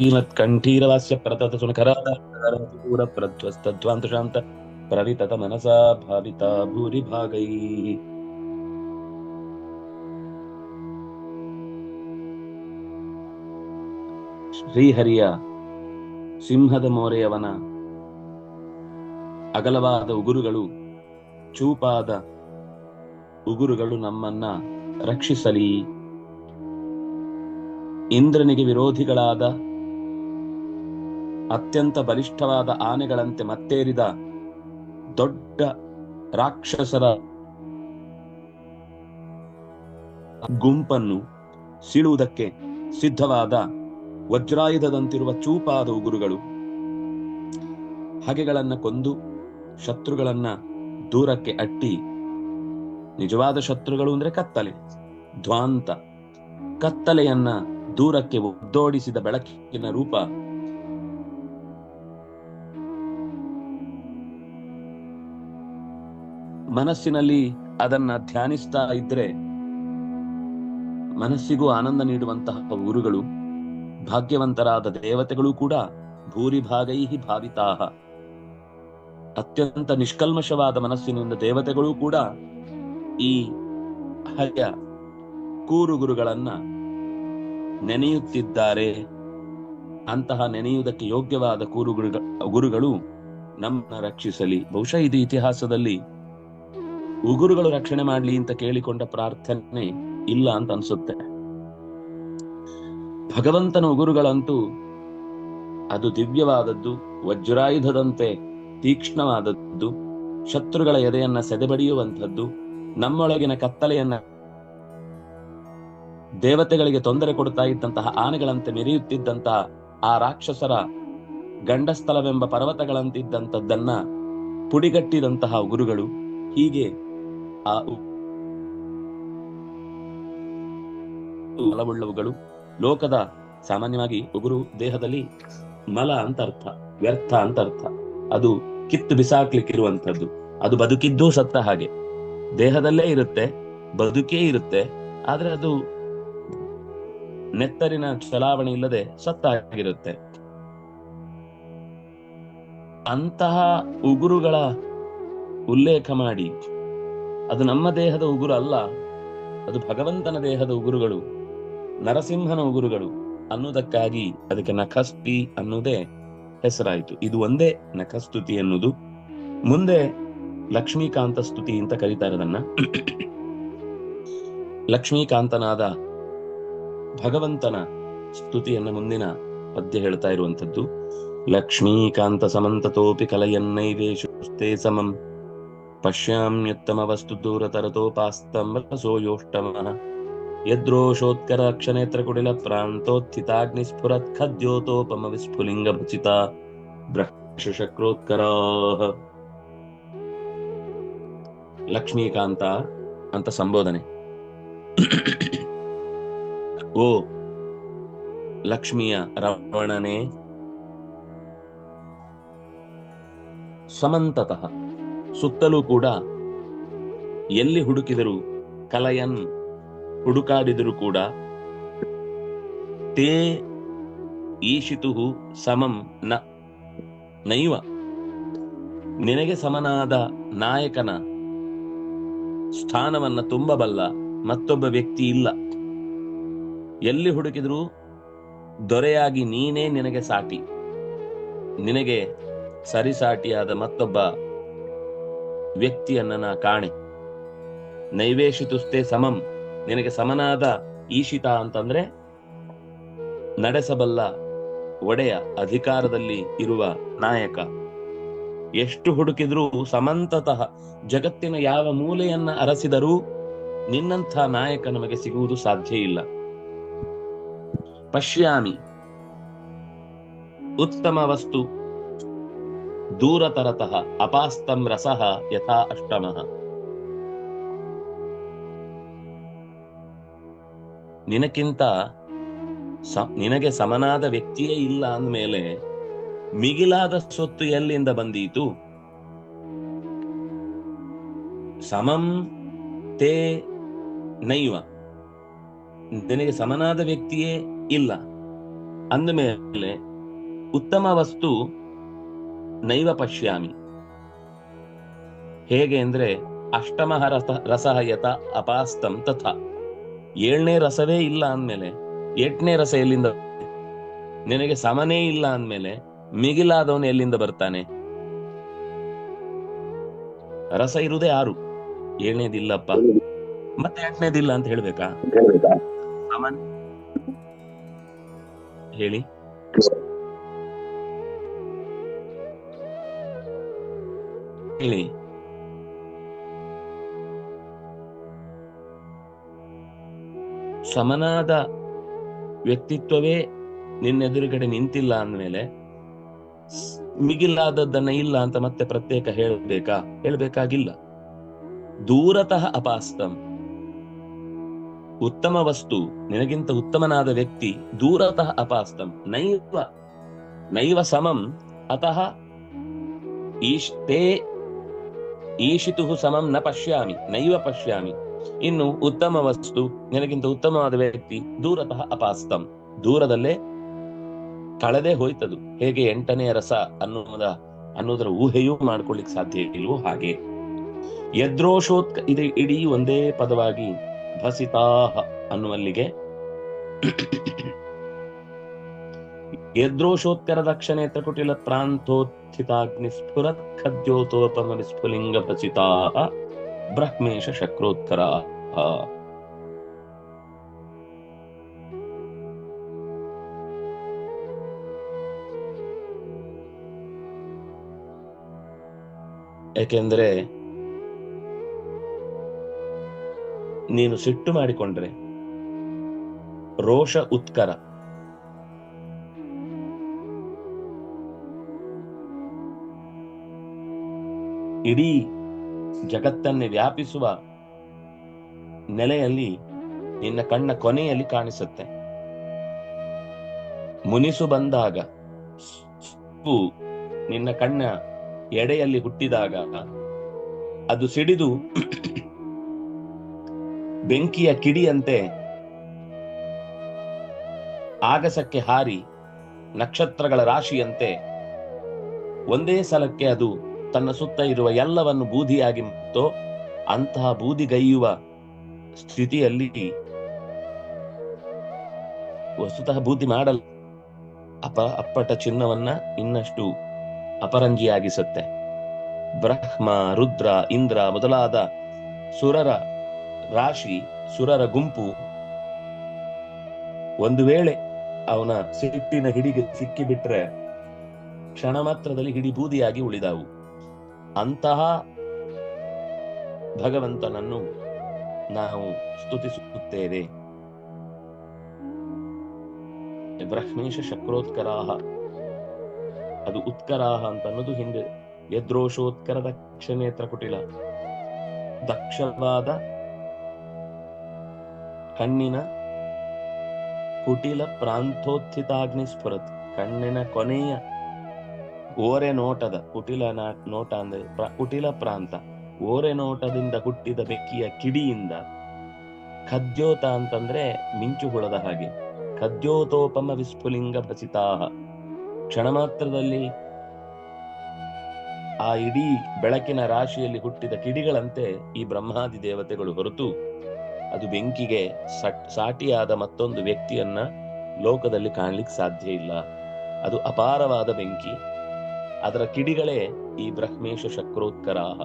ನೀಲತ್ಕಂಠೀರವಾಸ್ಯ ಪ್ರತತ ಸುನಖರಾದೂರ ಪ್ರಧ್ವಸ್ತಧ್ವಾಂತ ಶಾಂತ ಪ್ರರಿತತ ಮನಸಾ ಭಾವಿತ ಭೂರಿ ಭಾಗೈ ಶ್ರೀಹರಿಯ ಸಿಂಹದ ಮೋರೆಯವನ ಅಗಲವಾದ ಉಗುರುಗಳು, ಚೂಪಾದ ಉಗುರುಗಳು ನಮ್ಮನ್ನ ರಕ್ಷಿಸಲಿ. ಇಂದ್ರನಿಗೆ ವಿರೋಧಿಗಳಾದ ಅತ್ಯಂತ ಬಲಿಷ್ಠವಾದ ಆನೆಗಳಂತೆ ಮತ್ತೇರಿದ ದೊಡ್ಡ ರಾಕ್ಷಸರ ಗುಂಪನ್ನು ಸೀಳುವುದಕ್ಕೆ ಸಿದ್ಧವಾದ ವಜ್ರಾಯುಧದಂತಿರುವ ಚೂಪಾದ ಉಗುರುಗಳು ಹಗೆಗಳನ್ನ ಕೊಂದು ಶತ್ರುಗಳನ್ನ ದೂರಕ್ಕೆ ಅಟ್ಟಿ. ನಿಜವಾದ ಶತ್ರುಗಳು ಅಂದ್ರೆ ಕತ್ತಲೆ ಧ್ವಾಂತ ಕತ್ತಲೆಯನ್ನ ದೂರಕ್ಕೆ ಒದ್ದೋಡಿಸಿದ ಬೆಳಕಿನ ರೂಪ ಮನಸ್ಸಿನಲ್ಲಿ ಅದನ್ನ ಧ್ಯಾನಿಸ್ತಾ ಇದ್ರೆ ಮನಸ್ಸಿಗೂ ಆನಂದ ನೀಡುವಂತಹ ಊರುಗಳು, ಭಾಗ್ಯವಂತರಾದ ದೇವತೆಗಳು ಕೂಡ ಭೂರಿಭಾಗೈ ಭಾವಿತಾಹ. ಅತ್ಯಂತ ನಿಷ್ಕಲ್ಮಶವಾದ ಮನಸ್ಸಿನಿಂದ ದೇವತೆಗಳು ಕೂಡ ಈ ಹಯ ಕೂರುಗುರುಗಳನ್ನ ನೆನೆಯುತ್ತಿದ್ದಾರೆ. ಅಂತಹ ನೆನೆಯುವುದಕ್ಕೆ ಯೋಗ್ಯವಾದ ಕೂರುಗುರುಗಳು ಗುರುಗಳು ನಮ್ಮನ್ನ ರಕ್ಷಿಸಲಿ. ಬಹುಶಃ ಇದು ಇತಿಹಾಸದಲ್ಲಿ ಉಗುರುಗಳು ರಕ್ಷಣೆ ಮಾಡ್ಲಿ ಅಂತ ಕೇಳಿಕೊಂಡ ಪ್ರಾರ್ಥನೆ ಇಲ್ಲ ಅಂತ ಅನ್ಸುತ್ತೆ. ಭಗವಂತನ ಉಗುರುಗಳಂತೂ ಅದು ದಿವ್ಯವಾದದ್ದು, ವಜ್ರಾಯುಧದಂತೆ ತೀಕ್ಷ್ಣವಾದದ್ದು, ಶತ್ರುಗಳ ಎದೆಯನ್ನ ಸೆದೆಬಡಿಯುವಂಥದ್ದು, ನಮ್ಮೊಳಗಿನ ಕತ್ತಲೆಯನ್ನ ದೇವತೆಗಳಿಗೆ ತೊಂದರೆ ಕೊಡ್ತಾ ಇದ್ದಂತಹ ಆನೆಗಳಂತೆ ಮೆರೆಯುತ್ತಿದ್ದಂತಹ ಆ ರಾಕ್ಷಸರ ಗಂಡಸ್ಥಲವೆಂಬ ಪರ್ವತಗಳಂತಿದ್ದಂಥದ್ದನ್ನ ಪುಡಿಗಟ್ಟಿದಂತಹ ಉಗುರುಗಳು ಹೀಗೆ ಮಲವುಳ್ಳವುಗಳು ಲೋಕದ ಸಾಮಾನ್ಯವಾಗಿ ಉಗುರು ದೇಹದಲ್ಲಿ ಮಲ ಅಂತ ಅರ್ಥ, ವ್ಯರ್ಥ ಅಂತ ಅರ್ಥ. ಅದು ಕಿತ್ತು ಬಿಸಾಕ್ಲಿಕ್ಕಿರುವಂತದ್ದು ಅದು ಬದುಕಿದ್ದು ಸತ್ತ ಹಾಗೆ. ದೇಹದಲ್ಲೇ ಇರುತ್ತೆ, ಬದುಕೇ ಇರುತ್ತೆ, ಆದ್ರೆ ಅದು ನೆತ್ತರಿನ ಚಲಾವಣೆ ಇಲ್ಲದೆ ಸತ್ತಾಗಿರುತ್ತೆ ಅಂತಹ ಉಗುರುಗಳ ಉಲ್ಲೇಖ ಮಾಡಿ ಅದು ನಮ್ಮ ದೇಹದ ಉಗುರು ಅಲ್ಲ, ಅದು ಭಗವಂತನ ದೇಹದ ಉಗುರುಗಳು, ನರಸಿಂಹನ ಉಗುರುಗಳು ಅನ್ನುವುದಕ್ಕಾಗಿ ಅದಕ್ಕೆ ನಖಸ್ತಿ ಅನ್ನುವುದೇ ಹೆಸರಾಯಿತು. ಇದು ಒಂದೇ ನಖಸ್ತುತಿ ಎನ್ನುವುದು. ಮುಂದೆ ಲಕ್ಷ್ಮೀಕಾಂತ ಸ್ತುತಿ ಅಂತ ಕರೀತಾರೆ ಅದನ್ನ. ಲಕ್ಷ್ಮೀಕಾಂತನಾದ ಭಗವಂತನ ಸ್ತುತಿಯನ್ನ ಮುಂದಿನ ಪದ್ಯ ಹೇಳ್ತಾ ಇರುವಂತದ್ದು ಲಕ್ಷ್ಮೀಕಾಂತ ಸಮಂತತೋಪಿ ಕಲಯನ್ನೈವೇಶುಸ್ತೆ ಸಮಂ. ಪಶ್ಯಾಮ್ಯುತ್ತಮ ವಸ್ತು ದೂರತರತೋಪಾಸ್ತಂ ರಸೋಯೋಷ್ಟಮಃ ಯದ್ರೋಷೋತ್ಕರ ಅಕ್ಷನೇತ್ರ ಕುಡಿಲ ಪ್ರಾಂತೋತ್ಥಿತಾಗ್ನಿ ಸ್ಫುರತ್ ಖದ್ಯೋತೋಪಮ ವಿಸ್ಫುಲಿಂಗ ಭಚಿತ ಬ್ರಹ್ಮಶಕ್ರೋತ್ಕರ ಲಕ್ಷ್ಮೀಕಾಂತ ಅಂತ ಸಂಬೋಧನೆ ಓ ಲಕ್ಷ್ಮಿಯ ರಮಣನೆ ಸಮಂತತಃ ಸುತ್ತಲೂ ಕೂಡ ಎಲ್ಲಿ ಹುಡುಕಿದರು ಕಲಯನ್ ಹುಡುಕಾಡಿದರೂ ಕೂಡ ತೇ ಈಶಿತು ಸಮಂ ನ ನೈವ. ನಿನಗೆ ಸಮನಾದ ನಾಯಕನ ಸ್ಥಾನವನ್ನ ತುಂಬಬಲ್ಲ ಮತ್ತೊಬ್ಬ ವ್ಯಕ್ತಿ ಇಲ್ಲ. ಎಲ್ಲಿ ಹುಡುಕಿದ್ರು ದೊರೆಯಾಗಿ ನೀನೇ ನಿನಗೆ ಸಾಟಿ. ನಿನಗೆ ಸರಿಸಾಟಿಯಾದ ಮತ್ತೊಬ್ಬ ವ್ಯಕ್ತಿಯನ್ನ ಕಾಣೆ. ನೈವೇಶಿತುಸ್ತೆ ಸಮಂ. ನಿನಗೆ ಸಮನಾದ ಈಶಿತ ಅಂತಂದ್ರೆ, ನಡೆಸಬಲ್ಲ ಒಡೆಯ ಅಧಿಕಾರದಲ್ಲಿ ಇರುವ ನಾಯಕ. ಎಷ್ಟು ಹುಡುಕಿದ್ರೂ ಸಮಂತತಃ ಜಗತ್ತಿನ ಯಾವ ಮೂಲೆಯನ್ನ ಅರಸಿದರೂ ನಿನ್ನಂಥ ನಾಯಕ ನಮಗೆ ಸಿಗುವುದು ಸಾಧ್ಯ ಇಲ್ಲ. ಪಶ್ಯಾಮಿ. ಉತ್ತಮ ವಸ್ತು. ದೂರತರತಃ ಅಪಾಸ್ತಂ ರಸಃ ಯಥಾ ಅಷ್ಟಮಃ. ನಿನಕ್ಕಿಂತ ನಿನಗೆ ಸಮನಾದ ವ್ಯಕ್ತಿಯೇ ಇಲ್ಲ ಅಂದ್ಮೇಲೆ ಮಿಗಿಲಾದ ಸೊತ್ತು ಎಲ್ಲಿಂದ ಬಂದೀತು? ಸಮಂ ತೇ ನೈವ. ನಿನಗೆ ಸಮನಾದ ವ್ಯಕ್ತಿಯೇ ಇಲ್ಲ ಅಂದಮೇಲೆ ಉತ್ತಮ ವಸ್ತು ನೈವ ಪಶ್ಯಾಮಿ. ಹೇಗೆ ಅಂದ್ರೆ ಅಷ್ಟಮಃ ರಸ ರಸಃ ಯಥ ಅಪಾಸ್ತಂ ತಥಾ. ಏಳನೇ ರಸವೇ ಇಲ್ಲ ಅಂದ್ಮೇಲೆ ಎಂಟನೇ ರಸ ಎಲ್ಲಿಂದ? ನಿನಗೆ ಸಮನೇ ಇಲ್ಲ ಅಂದ್ಮೇಲೆ ಮಿಗಿಲಾದವನು ಎಲ್ಲಿಂದ ಬರ್ತಾನೆ? ರಸ ಇರುವುದೇ ಆರು. ಏಳನೇದಿಲ್ಲಪ್ಪ. ಮತ್ತೆ ಎಂಟನೇದಿಲ್ಲ ಅಂತ ಹೇಳ್ಬೇಕಾ? ಹೇಳಿ. ಹೇಳಿ ಸಮನಾದ ವ್ಯಕ್ತಿತ್ವವೇ ನಿನ್ನೆದುರುಗಡೆ ನಿಂತಿಲ್ಲ ಅಂದಮೇಲೆ, ಮಿಗಿಲಾದದ್ದನ್ನ ಇಲ್ಲ ಅಂತ ಮತ್ತೆ ಪ್ರತ್ಯೇಕ ಹೇಳಬೇಕಾ? ಹೇಳಬೇಕಾಗಿಲ್ಲ. ದೂರತಃ ಅಪಾಸ್ತಂ. ಉತ್ತಮ ವಸ್ತು, ನಿನಗಿಂತ ಉತ್ತಮನಾದ ವ್ಯಕ್ತಿ, ದೂರತಃ ಅಪಾಸ್ತಂ. ನೈವ ನೈವ ಸಮಂ, ಅತಃ ಈಷ್ಟೇ ಈಶಿತು ಸಮಂ ನ ಪಶ್ಯಾಮಿ, ನೈವ ಪಶ್ಯಾಮಿ. ಇನ್ನು ಉತ್ತಮ ವಸ್ತು, ನಿನಗಿಂತ ಉತ್ತಮವಾದ ವ್ಯಕ್ತಿ, ದೂರತಃ ಅಪಾಸ್ತಂ. ದೂರದಲ್ಲೇ ಕಳೆದೇ ಹೋಯ್ತದು. ಹೇಗೆ ಎಂಟನೇ ರಸ ಅನ್ನುವುದ ಅನ್ನೋದರ ಊಹೆಯೂ ಮಾಡ್ಕೊಳ್ಳಿಕ್ ಸಾಧ್ಯ ಇಲ್ವೋ ಹಾಗೆ. ಯದ್ರೋಶೋತ್ ಇದು ಇಡೀ ಒಂದೇ ಪದವಾಗಿ ಭಸಿತಾಹ ಅನ್ನುವಲ್ಲಿಗೆ ಯದ್ರೋಷೋತ್ಕರ ದಕ್ಷಿಣೆ ತ್ರಕುಟಿಲ ಪ್ರಾಂತೋತ್ಥಿತಾಗ್ನಿ ಸ್ಫುರತ್ ಬ್ರಹ್ಮೇಶ ಶಕ್ರೋತ್ಕರ ಯಾಕೆಂದ್ರೆ ನೀನು ಸಿಟ್ಟು ಮಾಡಿಕೊಂಡ್ರೆ ರೋಷ ಉತ್ಕರ. ಇಡೀ ಜಗತ್ತನ್ನೇ ವ್ಯಾಪಿಸುವ ನೆಲೆಯಲ್ಲಿ ನಿನ್ನ ಕಣ್ಣ ಕೊನೆಯಲ್ಲಿ ಕಾಣಿಸುತ್ತೆ. ಮುನಿಸು ಬಂದಾಗ ನಿನ್ನ ಕಣ್ಣ ಎಡೆಯಲ್ಲಿ ಹುಟ್ಟಿದಾಗ, ಅದು ಸಿಡಿದು ಬೆಂಕಿಯ ಕಿಡಿಯಂತೆ ಆಗಸಕ್ಕೆ ಹಾರಿ ನಕ್ಷತ್ರಗಳ ರಾಶಿಯಂತೆ ಒಂದೇ ಸಲಕ್ಕೆ ಅದು ತನ್ನ ಸುತ್ತ ಇರುವ ಎಲ್ಲವನ್ನು ಬೂದಿಯಾಗಿ ಮತ್ತು ಅಂತಹ ಬೂದಿಗೈಯುವ ಸ್ಥಿತಿಯಲ್ಲಿ ವಸ್ತುತಃ ಬೂದಿ ಮಾಡಲ್ಲ. ಅಪ ಅಪ್ಪಟ ಚಿನ್ನವನ್ನ ಇನ್ನಷ್ಟು ಅಪರಂಜಿಯಾಗಿಸುತ್ತೆ. ಬ್ರಹ್ಮ, ರುದ್ರ, ಇಂದ್ರ ಮೊದಲಾದ ಸುರರ ರಾಶಿ, ಸುರರ ಗುಂಪು ಒಂದು ವೇಳೆ ಅವನ ಸಿಟ್ಟಿನ ಹಿಡಿಗೆ ಸಿಕ್ಕಿಬಿಟ್ರೆ ಕ್ಷಣ ಮಾತ್ರದಲ್ಲಿ ಹಿಡಿ ಬೂದಿಯಾಗಿ ಉಳಿದಾವು. ಅಂತಹ ಭಗವಂತನನ್ನು ನಾವು ಸ್ತುತಿಸುತ್ತೇವೆ. ಬ್ರಹ್ಮೇಶ ಶಕ್ರೋತ್ಕರಾಹ. ಅದು ಉತ್ಕರಾಹ ಅಂತ ಅನ್ನೋದು ಹಿಂದೆ. ಯದ್ರೋಷೋತ್ಕರ ದಕ್ಷನೇತ್ರ ಕುಟಿಲ. ದಕ್ಷವಾದ ಕಣ್ಣಿನ ಕುಟಿಲ ಪ್ರಾಂತೋತ್ಥಿತಾಗ್ನಿ ಸ್ಫುರತ್ ಕಣ್ಣಿನ ಕೊನೆಯ ಓರೆ ನೋಟದ ಕುಟಿಲ ನೋಟ ಅಂದ್ರೆ ಕುಟಿಲ ಪ್ರಾಂತ. ಓರೆ ನೋಟದಿಂದ ಹುಟ್ಟಿದ ಬೆಕ್ಕಿಯ ಕಿಡಿಯಿಂದ ಖದ್ಯೋತ ಅಂತಂದ್ರೆ ಮಿಂಚು ಹುಳದ ಹಾಗೆ. ಖದ್ಯೋತೋಪಮ ವಿಸ್ಫುಲಿಂಗ ಭಸಿತಾಹ. ಕ್ಷಣ ಮಾತ್ರದಲ್ಲಿ ಆ ಇಡೀ ಬೆಳಕಿನ ರಾಶಿಯಲ್ಲಿ ಹುಟ್ಟಿದ ಕಿಡಿಗಳಂತೆ ಈ ಬ್ರಹ್ಮಾದಿ ದೇವತೆಗಳು ಹೊರತು ಅದು ಬೆಂಕಿಗೆ ಸಟ್- ಸಾಟಿಯಾದ ಮತ್ತೊಂದು ವ್ಯಕ್ತಿಯನ್ನ ಲೋಕದಲ್ಲಿ ಕಾಣ್ಲಿಕ್ಕೆ ಸಾಧ್ಯ ಇಲ್ಲ. ಅದು ಅಪಾರವಾದ ಬೆಂಕಿ. ಅದರ ಕಿಡಿಗಳೇ ಈ ಬ್ರಹ್ಮೇಶ ಶಕ್ರೋತ್ಕರಾಹ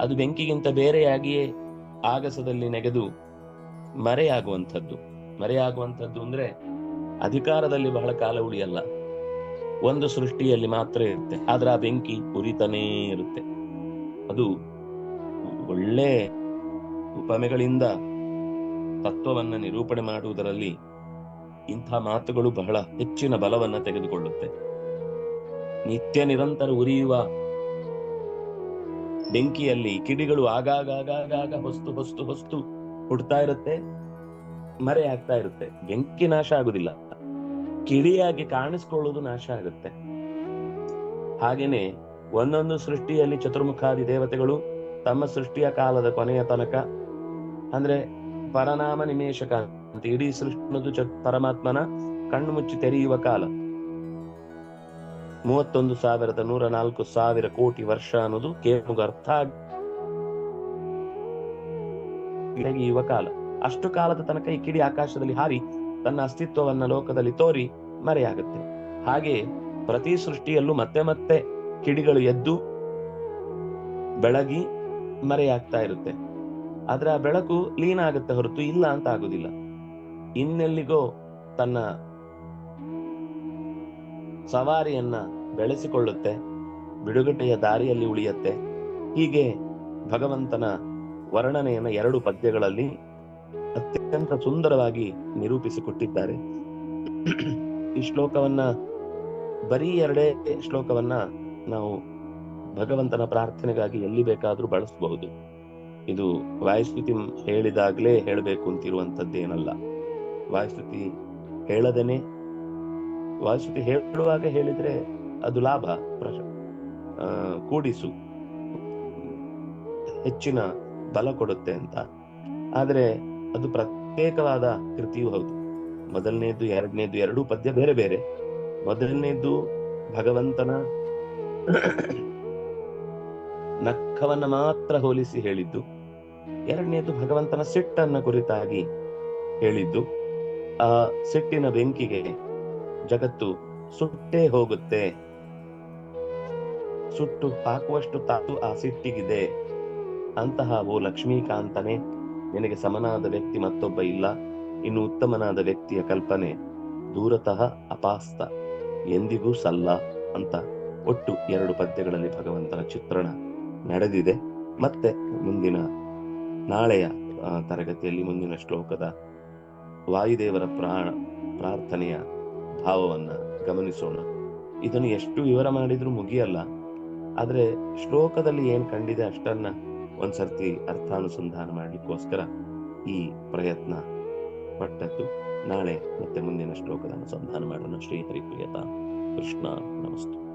ಅದು ಬೆಂಕಿಗಿಂತ ಬೇರೆಯಾಗಿಯೇ ಆಗಸದಲ್ಲಿ ನೆಗೆದು ಮರೆಯಾಗುವಂಥದ್ದು. ಮರೆಯಾಗುವಂಥದ್ದು ಅಂದ್ರೆ ಅಧಿಕಾರದಲ್ಲಿ ಬಹಳ ಕಾಲ ಉಳಿಯಲ್ಲ. ಒಂದು ಸೃಷ್ಟಿಯಲ್ಲಿ ಮಾತ್ರ ಇರುತ್ತೆ. ಆದ್ರೆ ಆ ಬೆಂಕಿ ಉರಿತಾನೇ ಇರುತ್ತೆ. ಅದು ಒಳ್ಳೆ ಉಪಮೆಗಳಿಂದ ತತ್ವವನ್ನ ನಿರೂಪಣೆ ಮಾಡುವುದರಲ್ಲಿ ಇಂಥ ಮಾತುಗಳು ಬಹಳ ಹೆಚ್ಚಿನ ಬಲವನ್ನ ತೆಗೆದುಕೊಳ್ಳುತ್ತೆ. ನಿತ್ಯ ನಿರಂತರ ಉರಿಯುವ ಬೆಂಕಿಯಲ್ಲಿ ಕಿಡಿಗಳು ಆಗಾಗ ಹೊಸ್ತು ಹೊಸ್ತು ಹೊಸ್ತು ಹುಡ್ತಾ ಇರುತ್ತೆ, ಮರೆ ಆಗ್ತಾ ಇರುತ್ತೆ. ಬೆಂಕಿ ನಾಶ ಆಗುದಿಲ್ಲ. ಕಿಡಿಯಾಗಿ ಕಾಣಿಸ್ಕೊಳ್ಳೋದು ನಾಶ ಆಗುತ್ತೆ. ಹಾಗೇನೆ ಒಂದೊಂದು ಸೃಷ್ಟಿಯಲ್ಲಿ ಚತುರ್ಮುಖಾದಿ ದೇವತೆಗಳು ತಮ್ಮ ಸೃಷ್ಟಿಯ ಕಾಲದ ಕೊನೆಯ ತನಕ, ಅಂದ್ರೆ ಪರನಾಮ ನಿಮೇಶಕ ಅಂತ ಇಡೀ ಸೃಷ್ಟಿ ಚ- ಪರಮಾತ್ಮನ ಕಣ್ಣು ಮುಚ್ಚಿ ತೆರೆಯುವ ಕಾಲ. ಮೂವತ್ತೊಂದು ಸಾವಿರದ ನೂರ ನಾಲ್ಕು ಸಾವಿರ ಕೋಟಿ ವರ್ಷ ಅನ್ನೋದು ಕೇಮುಗ ಅರ್ಥ ಯುವಕಾಲ ಕಾಲ. ಅಷ್ಟು ಕಾಲದ ತನಕ ಈ ಕಿಡಿ ಆಕಾಶದಲ್ಲಿ ಹಾರಿ ತನ್ನ ಅಸ್ತಿತ್ವವನ್ನ ಲೋಕದಲ್ಲಿ ತೋರಿ ಮರೆಯಾಗುತ್ತೆ. ಹಾಗೆ ಪ್ರತಿ ಸೃಷ್ಟಿಯಲ್ಲೂ ಮತ್ತೆ ಮತ್ತೆ ಕಿಡಿಗಳು ಎದ್ದು ಬೆಳಗಿ ಮರೆಯಾಗ್ತಾ ಇರುತ್ತೆ. ಆದ್ರೆ ಆ ಬೆಳಕು ಲೀನ ಆಗುತ್ತೆ ಹೊರತು ಇಲ್ಲ ಅಂತ ಆಗುದಿಲ್ಲ. ಇನ್ನೆಲ್ಲಿಗೋ ತನ್ನ ಸವಾರಿಯನ್ನ ಬೆಳೆಸಿಕೊಳ್ಳುತ್ತೆ, ಬಿಡುಗಡೆಯ ದಾರಿಯಲ್ಲಿ ಉಳಿಯುತ್ತೆ. ಹೀಗೆ ಭಗವಂತನ ವರ್ಣನೆಯನ್ನ ಎರಡು ಪದ್ಯಗಳಲ್ಲಿ ಅತ್ಯಂತ ಸುಂದರವಾಗಿ ನಿರೂಪಿಸಿಕೊಟ್ಟಿದ್ದಾರೆ. ಈ ಶ್ಲೋಕವನ್ನ, ಬರೀ ಎರಡೇ ಶ್ಲೋಕವನ್ನ ನಾವು ಭಗವಂತನ ಪ್ರಾರ್ಥನೆಗಾಗಿ ಎಲ್ಲಿ ಬೇಕಾದ್ರೂ ಬಳಸಬಹುದು. ಇದು ವಾಯುಸ್ಥಿತಿ ಹೇಳಿದಾಗ್ಲೇ ಹೇಳಬೇಕು ಅಂತಿರುವಂತದ್ದೇನಲ್ಲ ವಾಯುಸ್ಥಿತಿ ಹೇಳದೇನೆ ವಾಯುಸ್ಥಿತಿ ಹೇಳುವಾಗ ಹೇಳಿದ್ರೆ ಅದು ಲಾಭ, ಪ್ರಶ ಕೂಡಿಸು. ಹೆಚ್ಚಿನ ಬಲ ಕೊಡುತ್ತೆ ಅಂತ. ಆದರೆ ಅದು ಪ್ರತ್ಯೇಕವಾದ ಕೃತಿಯೂ ಹೌದು. ಮೊದಲನೇದು, ಎರಡನೇದು, ಎರಡೂ ಪದ್ಯ ಬೇರೆ ಬೇರೆ. ಮೊದಲನೇದು ಭಗವಂತನ ನಖವನ್ನ ಮಾತ್ರ ಹೋಲಿಸಿ ಹೇಳಿದ್ದು, ಎರಡನೇದು ಭಗವಂತನ ಸಿಟ್ಟನ್ನ ಕುರಿತಾಗಿ ಹೇಳಿದ್ದು, ಆ ಸಿಟ್ಟಿನ ಬೆಂಕಿಗೆ ಜಗತ್ತು ಸುಟ್ಟೇ ಹೋಗುತ್ತೆ. ಸುಟ್ಟು ಹಾಕುವಷ್ಟು ತಾತು ಆ ಸಿಟ್ಟಿಗಿದೆ. ಅಂತಹ ಓ ಲಕ್ಷ್ಮೀಕಾಂತನೇ, ನಿನಗೆ ಸಮನಾದ ವ್ಯಕ್ತಿ ಮತ್ತೊಬ್ಬ ಇಲ್ಲ. ಇನ್ನು ಉತ್ತಮನಾದ ವ್ಯಕ್ತಿಯ ಕಲ್ಪನೆ ದೂರತಃ ಅಪಾಸ್ತ. ಎಂದಿಗೂ ಸಲ್ಲ ಅಂತ ಒಟ್ಟು ಎರಡು ಪದ್ಯಗಳಲ್ಲಿ ಭಗವಂತನ ಚಿತ್ರಣ ನಡೆದಿದೆ. ಮತ್ತೆ ಮುಂದಿನ ನಾಳೆಯ ತರಗತಿಯಲ್ಲಿ ಮುಂದಿನ ಶ್ಲೋಕದ ವಾಯುದೇವರ ಪ್ರಾಣ, ಪ್ರಾರ್ಥನೆಯ ಭಾವವನ್ನ ಗಮನಿಸೋಣ. ಇದನ್ನು ಎಷ್ಟು ವಿವರ ಮಾಡಿದ್ರೂ ಮುಗಿಯಲ್ಲ. ಆದ್ರೆ ಶ್ಲೋಕದಲ್ಲಿ ಏನ್ ಕಂಡಿದೆ ಅಷ್ಟನ್ನ ಒಂದ್ಸರ್ತಿ ಅರ್ಥಾನುಸಂಧಾನ ಮಾಡಲಿಕ್ಕೋಸ್ಕರ ಈ ಪ್ರಯತ್ನ ಪಟ್ಟದ್ದು. ನಾಳೆ ಮತ್ತೆ ಮುಂದಿನ ಶ್ಲೋಕದ ಅನುಸಂಧಾನ ಮಾಡೋಣ. ಶ್ರೀಹರಿ ಪ್ರಿಯತ ಕೃಷ್ಣ ನಮಸ್ತೆ.